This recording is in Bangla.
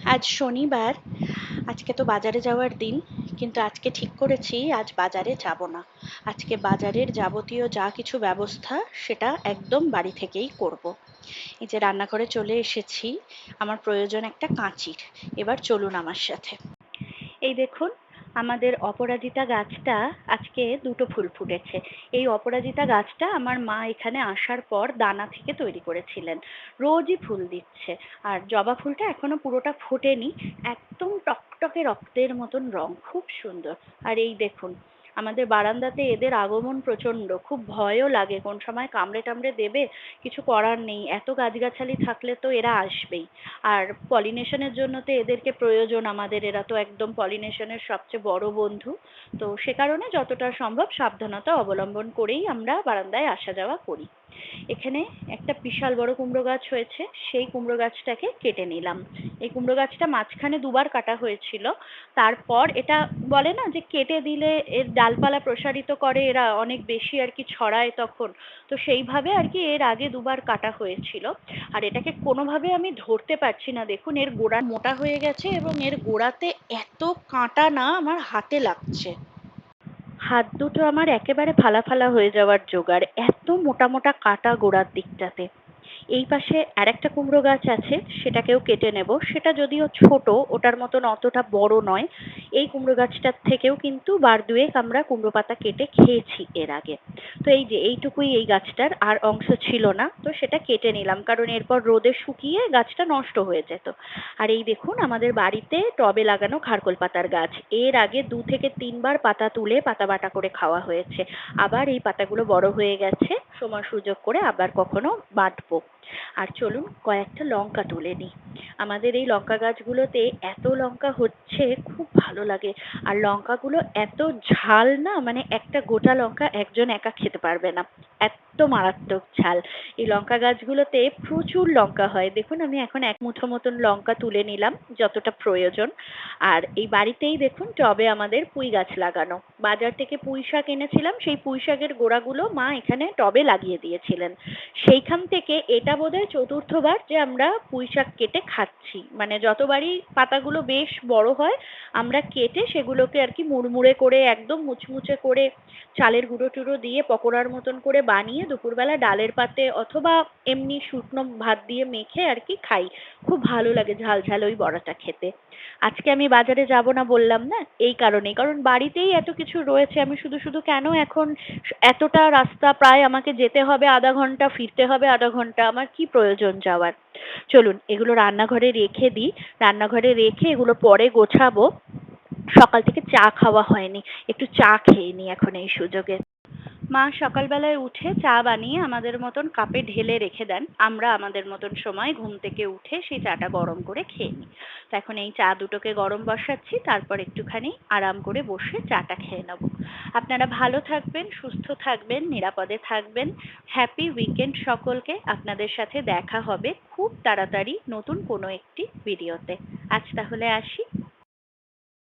আজ শনিবার, আজকে তো বাজারে যাওয়ার দিন, কিন্তু আজকে ঠিক করেছি আজ বাজারে যাব না। আজকে বাজারের যাবতীয় যা কিছু ব্যবস্থা, সেটা একদম বাড়ি থেকেই করব। এই যে রান্নাঘরে চলে এসেছি, আমার প্রয়োজন একটা কাঁচির। এবার চলুন আমার সাথে। এই দেখুন আমাদের অপরাজিতা গাছটা আজকে দুটো ফুল ফুটেছে। এই অপরাজিতা গাছটা আমার মা এখানে আসার পর দানা থেকে তৈরি করেছিলেন। রোজই ফুল দিচ্ছে। আর জবা ফুলটা এখনও পুরোটা ফোটেনি। একদম টকটকে রক্তের মতন রং, খুব সুন্দর। আর এই দেখুন আমাদের বারান্দাতে এদের আগমন প্রচণ্ড খুব ভয়ও লাগে, কোন সময় কামড়ে টামড়ে দেবে, কিছু করার নেই। এত গাছগাছালি থাকলে তো এরা আসবেই। আর পলিনেশনের জন্য তো এদেরকে প্রয়োজন আমাদের, এরা তো একদম পলিনেশনের সবচেয়ে বড় বন্ধু। তো সে কারণে যতটা সম্ভব সাবধানতা অবলম্বন করেই আমরা বারান্দায় আসা যাওয়া করি। এখানে একটা বিশাল বড় কুমড়ো গাছ হয়েছে, সেই কুমড়ো গাছটাকে কেটে নিলাম। এই কুমড়ো গাছটা মাঝখানে দুবার কাটা হয়েছিল। তারপর এটা বলে না যে কেটে দিলে এর ডালপালা প্রসারিত করে, এরা অনেক বেশি আর কি ছড়ায় তখন। তো সেইভাবে আর কি এর আগে দুবার কাটা হয়েছিল। আর এটাকে কোনোভাবে আমি ধরতে পারছি না। দেখুন, এর গোড়া মোটা হয়ে গেছে এবং এর গোড়াতে এত কাঁটা না আমার হাতে লাগছে। হাত দুটো আমার একেবারে ফালা ফালা হয়ে যাওয়ার জোগাড় এত মোটা মোটা কাটা গোড়ার দিকটাতে। এই পাশে আর একটা কুমড়ো গাছ আছে, সেটাকেও কেটে নেব। সেটা যদিও ছোট, ওটার মতন অতটা বড় নয়। এই কুমড়ো গাছটার থেকেও কিন্তু বার দুয়েক আমরা কুমড়ো পাতা কেটে খেয়েছি এর আগে। তো এই যে এইটুকুই এই গাছটার আর অংশ ছিল না, তো সেটা কেটে নিলাম। কারণ এরপর রোদে শুকিয়ে গাছটা নষ্ট হয়ে যেত। আর এই দেখুন, আমাদের বাড়িতে টবে লাগানো খারকোল পাতার গাছ। এর আগে দু থেকে তিনবার পাতা তুলে পাতা বাটা করে খাওয়া হয়েছে। আবার এই পাতাগুলো বড় হয়ে গেছে, সময় সুযোগ করে আবার কখনো বাঁটবো। আর চলুন কয়েকটা লঙ্কা তুলে নিই। আমাদের এই লঙ্কা গাছগুলোতে এত লঙ্কা হচ্ছে, খুব ভালো লাগে। আর লঙ্কাগুলো এত ঝাল না মানে একটা গোটা লঙ্কা একজন একা খেতে পারবে না। এত মারাত্মক ঝাল। এই লঙ্কা গাছগুলোতে প্রচুর লঙ্কা হয়। দেখুন, আমি এখন এক মুঠো মতন লঙ্কা তুলে নিলাম, যতটা প্রয়োজন। আর এই বাড়িতেই দেখুন, টবে আমাদের পুঁই গাছ লাগানো। বাজার থেকে পুঁই শাক এনেছিলাম, সেই পুঁই শাকের গোড়াগুলো মা এখানে টবে লাগিয়ে দিয়েছিলেন। সেইখান থেকে এটা বোধহয় চতুর্থবার যে আমরা পুঁই শাক কেটে খাচ্ছি। মানে যতবারই পাতাগুলো বেশ বড় হয়, আমরা কেটে সেগুলোকে আর কি মুড়মুড়ে করে, একদম মুচমুচে করে চালের গুঁড়ো টুড়ো দিয়ে পকোড়ার মতন করে বানিয়ে দুপুরবেলা ডালের পাতে অথবা এমনি শুকনো ভাত দিয়ে মেখে আর কি খাই। খুব ভালো লাগে ঝাল ঝাল ওই বড়াটা খেতে। আজকে আমি বাজারে যাব না বললাম না? এই কারণেই। কারণ বাড়িতেই এত কিছু রয়েছে। আমি শুধু শুধু কেন এখন এতটা রাস্তা প্রায় আমাকে যেতে হবে, আধা ঘণ্টা ফিরতে হবে, আধা ঘণ্টা। আমার কি প্রয়োজন যাওয়ার। চলুন, এগুলো রান্নাঘরে রেখে দিই। রান্নাঘরে রেখে এগুলো পরে গোছাবো। সকাল থেকে চা খাওয়া হয়নি। একটু চা খেয়ে নিই এখন এই সুযোগে। মা সকালবেলায় উঠে চা বানিয়ে আমাদের মতন কাপে ঢেলে রেখে দেন। আমরা আমাদের মতন সময় ঘুম থেকে উঠে সেই চাটা গরম করে খেয়ে নিই। তো এখন এই চা দুটোকে গরম বসাচ্ছি, তারপর একটুখানি আরাম করে বসে চাটা খেয়ে নেব। আপনারা ভালো থাকবেন, সুস্থ থাকবেন, নিরাপদে থাকবেন। হ্যাপি উইকেন্ড সকলকে। আপনাদের সাথে দেখা হবে খুব তাড়াতাড়ি নতুন কোনো একটি ভিডিওতে। আজ তাহলে আসি।